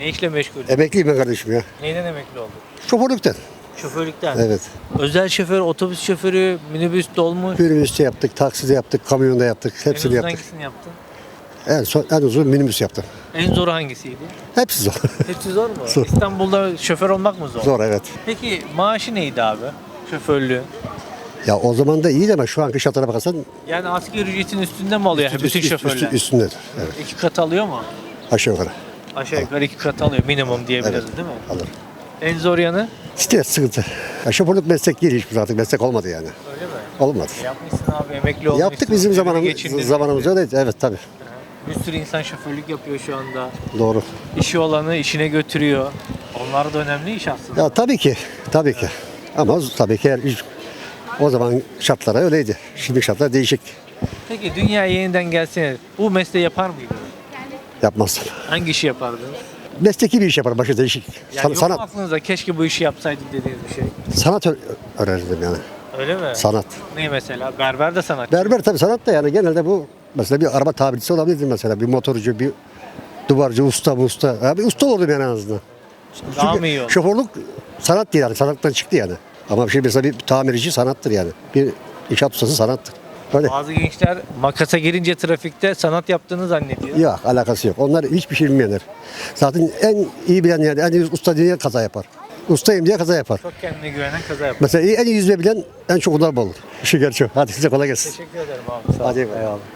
Ne işle meşgul? Emekliyim ben kardeşim ya. Neyden emekli oldun? Şoförlükten. Şoförlükten. Evet. Özel şoför, otobüs şoförü, minibüs, dolmuş. Minibüste yaptık, takside yaptık, kamyonda yaptık. En Hepsini uzun yaptık. hangisini yaptın? En, son, en uzun minibüs yaptım. En zoru hangisiydi? Hepsi zor. Hepsi zor mu? Zor. İstanbul'da şoför olmak mı zor? zor evet. Peki maaşı neydi abi? Şoförlüğü. Ya o zaman da iyiydi ama şu anki şartlara bakarsan Yani asgari ücretin üstünde mi oluyor bütün üst- üst- şoförler? üst- üstündedir. Evet. İki kat alıyor mu? Aşağı yukarı. Aşağı yukarı iki kat alıyor minimum diyebiliriz Evet. değil mi? Alır. En zor yanı? Stres, sıkıntı. Ya şoförlük meslek değil hiçbir artık meslek olmadı yani. Öyle mi? Olmadı. Yapmışsın abi emekli olmuşsun. Yaptık bizim seni zamanımız, geçindirmek zamanımızda öyleydi. Evet tabii. Bir sürü insan şoförlük yapıyor şu anda. Doğru. İşi olanı işine götürüyor. Onlar da önemli iş aslında. Ya tabii ki. Tabii ki. Ama tabii ki her iş o zaman şartlara öyleydi. Şimdi şartlar değişik. Peki dünya yeniden gelsene bu mesleği yapar mıydın? Yapmazsın. Hangi işi yapardın? Mesleki bir iş yapar. Başı değişik. Yani San- yok mu sanat. aklınızda keşke bu işi yapsaydık dediğiniz bir şey? Sanat ö- öğrenirdim yani. Öyle mi? Sanat. Ne mesela? Berber de sanatçı. Berber tabii sanat da yani genelde bu mesela bir araba tabircisi olabilirdi mesela. Bir motorcu, bir duvarcı, usta, usta. Ya bir usta olurdum yani en azından. Daha mı iyi olur? Şoförlük sanat değil yani. Sanattan çıktı yani. Ama bir şey mesela bir tamirci sanattır yani. Bir inşaat ustası sanattır. Öyle. Bazı gençler makasa girince trafikte sanat yaptığını zannediyor. Yok alakası yok. Onlar hiçbir şey bilmeyenler. Zaten en iyi bilen yani en iyi usta diye kaza yapar. Ustayım diye kaza yapar. Çok kendine güvenen kaza yapıyor. Mesela en iyi yüzme bilen en çok onlar olur. İşi gerçeği. Hadi size kolay gelsin. Teşekkür ederim abi. Sağ. Hadi eyvallah.